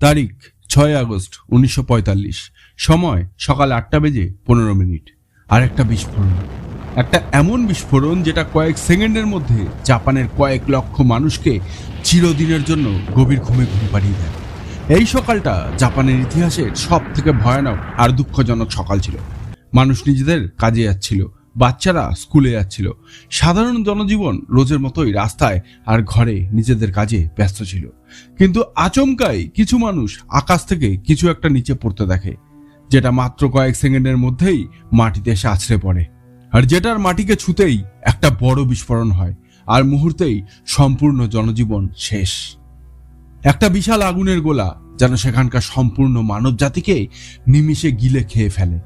তারিখ, ছয় আগস্ট, উনিশশো পঁয়তাল্লিশ। সময়, সকাল আটটা বেজে পনেরো মিনিট। আর একটা বিস্ফোরণ। একটা এমন বিস্ফোরণ যেটা কয়েক সেকেন্ডের মধ্যে জাপানের কয়েক লক্ষ মানুষকে চিরদিনের জন্য গভীর ঘুমে ঘুম পাড়িয়ে দেয়। এই সকালটা জাপানের ইতিহাসের সব থেকে ভয়ানক আর দুঃখজনক সকাল ছিল। মানুষ নিজেদের কাজে যাচ্ছিল। বাচ্চারা স্কুলে যাচ্ছিল। সাধারণ জনজীবন রোজের মতোই রাস্তায় আর ঘরে নিজেদের কাজে ব্যস্ত ছিল। কিন্তু আচমকাই কিছু মানুষ আকাশ থেকে কিছু একটা নিচে পড়তে দেখে, যেটা মাত্র কয়েক সেকেন্ডের মধ্যেই মাটিতে এসে আছড়ে পড়ে। আর যেটার মাটিকে ছুতেই একটা বড় বিস্ফোরণ হয়, আর মুহূর্তেই সম্পূর্ণ জনজীবন শেষ। একটা বিশাল আগুনের গোলা যেন সেখানকার সম্পূর্ণ মানব জাতিকে নিমিষে গিলে খেয়ে ফেলে।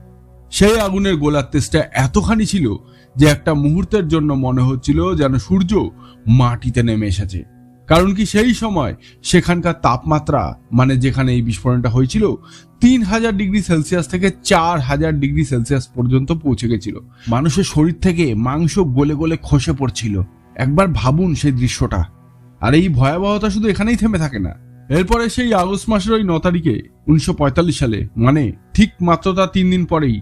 সেই আগুনের গোলার তেজটা এতখানি ছিল যে একটা মুহূর্তের জন্য মনে হচ্ছিল যেন সূর্য মাটিতে নেমে এসেছে। কারণ কি সেই সময় সেখানকার তাপমাত্রা মানে যেখানে এই বিস্ফোরণটা হয়েছিল তিন হাজার ডিগ্রি সেলসিয়াস থেকে চার হাজার ডিগ্রি সেলসিয়াস পর্যন্ত পৌঁছে গেছিল। মানুষের শরীর থেকে মাংস গলে গলে খসে পড়ছিল। একবার ভাবুন সেই দৃশ্যটা। আর এই ভয়াবহতা শুধু এখানেই থেমে থাকে না। এরপরে সেই আগস্ট মাসের ওই ন তারিখে, উনিশশো পঁয়তাল্লিশ সালে মানে ঠিক মাত্র তার তিন দিন পরেই,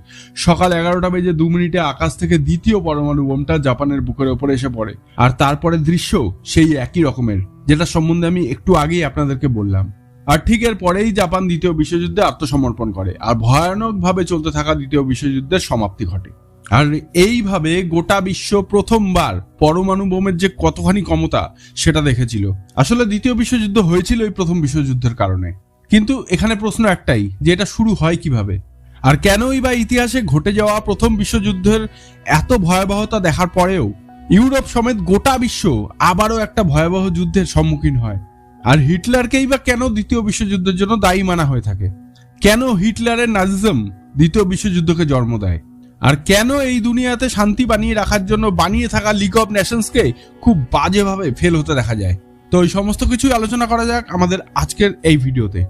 সকাল এগারোটা বেজে দু মিনিটে আকাশ থেকে দ্বিতীয় পরমাণু বোমটা জাপানের বুকের ওপরে এসে পড়ে। আর তারপরে দৃশ্য সেই একই রকমের, যেটা সম্বন্ধে আমি একটু আগেই আপনাদেরকে বললাম। আর ঠিক এর পরেই জাপান দ্বিতীয় বিশ্বযুদ্ধে আত্মসমর্পণ করে, আর ভয়ানকভাবে চলতে থাকা দ্বিতীয় বিশ্বযুদ্ধের সমাপ্তি ঘটে। আর এইভাবে গোটা বিশ্ব প্রথমবার পরমাণু বোমের যে কতখানি ক্ষমতা সেটা দেখেছিল। আসলে দ্বিতীয় বিশ্বযুদ্ধ হয়েছিল এই প্রথম বিশ্বযুদ্ধের কারণে। কিন্তু এখানে প্রশ্ন একটাই, যে এটা শুরু হয় কীভাবে? আর কেনই বা ইতিহাসে ঘটে যাওয়া প্রথম বিশ্বযুদ্ধের এত ভয়াবহতা দেখার পরেও ইউরোপ সমেত গোটা বিশ্ব আবারও একটা ভয়াবহ যুদ্ধের সম্মুখীন হয়। আর হিটলারকেই বা কেন দ্বিতীয় বিশ্বযুদ্ধের জন্য দায়ী মানা হয়ে থাকে? কেন হিটলারের নাজিজম দ্বিতীয় বিশ্বযুদ্ধকে জন্ম দেয়? আর কেন এই দুনিয়াতে শান্তি বানিয়ে রাখার জন্য বানিয়ে থাকা লিগ অফ নেশনসকে খুব বাজেভাবে ফেল হতে দেখা যায়? তো এই সমস্ত কিছুই আলোচনা করা যাক আমাদের আজকের এই ভিডিওতে।